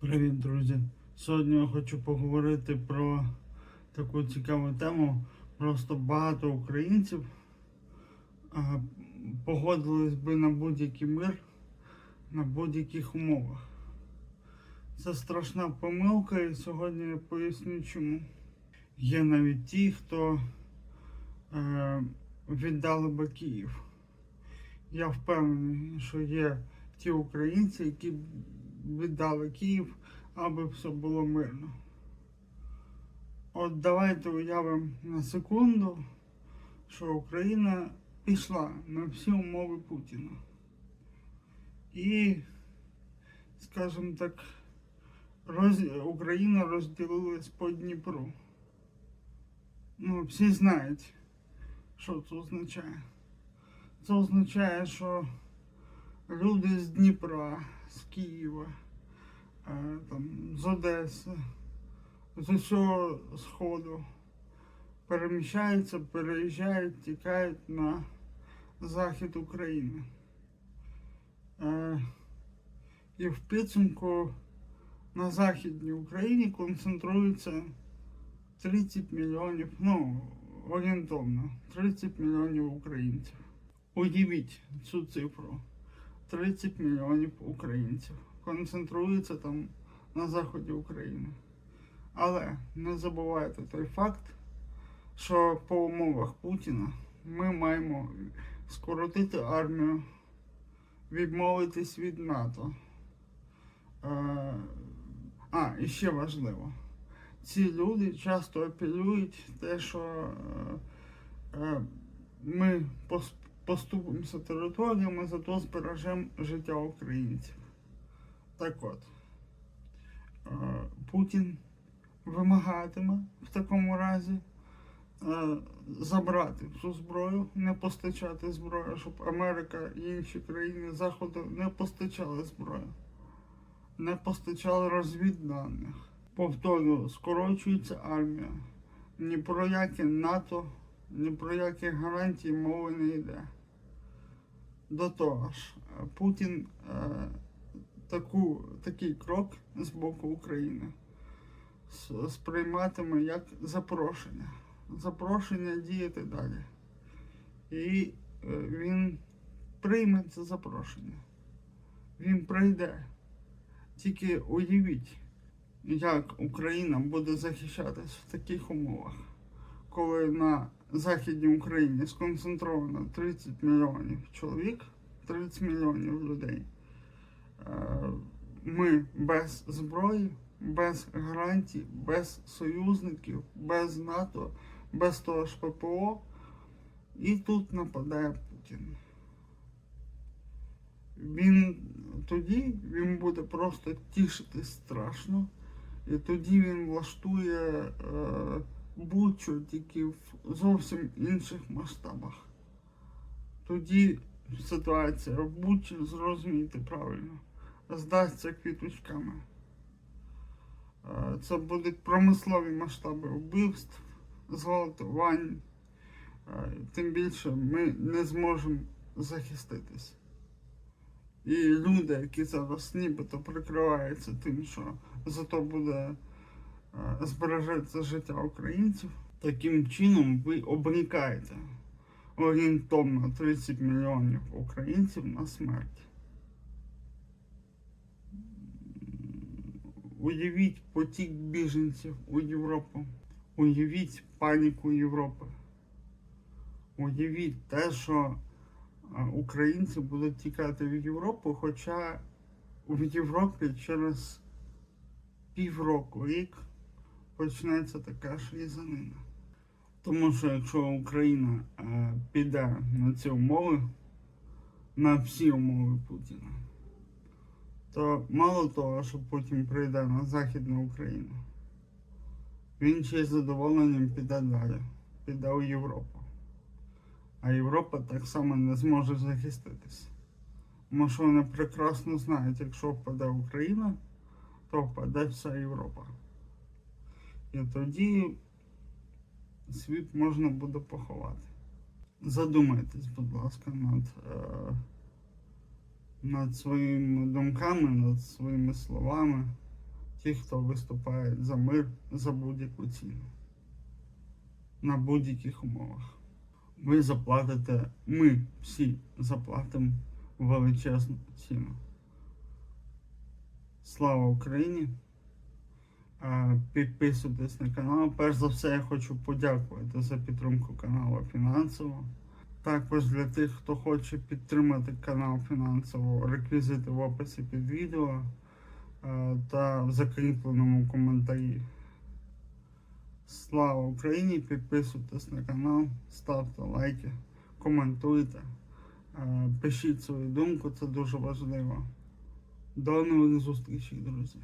Привіт, друзі! Сьогодні я хочу поговорити про таку цікаву тему. Просто багато українців погодились би на будь-який мир на будь-яких умовах. Це страшна помилка, і сьогодні я поясню чому. Є навіть ті, хто е, віддали би Київ. Я впевнений, що є ті українці, які віддали Київ, аби все було мирно. От давайте уявимо на секунду, що Україна пішла на всі умови Путіна. І, скажімо так, роз... Україна розділилась по Дніпру. Ну, всі знають, що це означає. Це означає, що люди з Дніпра, з Києва, е, там, з Одеси, з усього Сходу переміщаються, переїжджають, тікають на захід України. Е, І в підсумку на Західній Україні концентрується 30 мільйонів, ну, орієнтовно, 30 мільйонів українців. Уявіть цю цифру. 30 мільйонів українців концентруються там на заході України. Але не забувайте той факт, що по умовах Путіна ми маємо скоротити армію, відмовитись від НАТО. Е, А, і ще важливо. Ці люди часто апелюють те, що е, е, ми поступимося територіями, зато збережемо життя українців. Так от, е, Путін вимагатиме в такому разі е, забрати всю зброю, не постачати зброю, щоб Америка і інші країни Заходу не постачали зброю, не постачали розвідданих. Повторюю, скорочується армія. Ні про яке НАТО, ні про які гарантії мови не йде. До того ж, Путін е, таку, такий крок з боку України сприйматиме як запрошення. Запрошення діяти далі. І е, він прийме це запрошення. Він прийде. Тільки уявіть, як Україна буде захищатись в таких умовах, коли на Західній Україні сконцентровано 30 мільйонів чоловік, 30 мільйонів людей. Е, Ми без зброї, без гарантій, без союзників, без НАТО, без того ж ППО. І тут нападає Путін. Він тоді він буде просто тішитись страшно. І тоді він влаштує е, будь-що тільки в зовсім інших масштабах. Тоді ситуація в Бучі, зрозумійте правильно, здасться квіточками. Е, Це будуть промислові масштаби вбивств, зґвалтувань. Е, Тим більше ми не зможемо захиститись. І люди, які зараз нібито прикриваються тим, що зато буде збережеться життя українців, таким чином ви обрікаєте орієнтовно 30 мільйонів українців на смерть. Уявіть потік біженців у Європу. Уявіть паніку Європи. Уявіть те, що українці будуть тікати в Європу, хоча в Європі через півроку, рік почнеться така ж різанина. Тому що якщо Україна е, піде на ці умови, на всі умови Путіна, то мало того, що Путін прийде на Західну Україну, він ще з задоволенням піде далі, піде у Європу. А Європа так само не зможе захиститися. Тому що вони прекрасно знають, якщо впаде Україна, то впаде вся Європа. І тоді світ можна буде поховати. Задумайтесь, будь ласка, над, е, над своїми думками, над своїми словами. ті, хто виступає за мир за будь-яку ціну. На будь-яких умовах. Ви заплатите, ми всі заплатимо величезну ціну. Слава Україні! Підписуйтесь на канал. Перш за все, я хочу подякувати за підтримку каналу фінансово. Також для тих, хто хоче підтримати канал фінансово, реквізити в описі під відео е, та в закріпленому коментарі. Слава Україні! Підписуйтесь на канал, ставте лайки, коментуйте, е, пишіть свою думку, це дуже важливо. До нових зустрічей, друзі!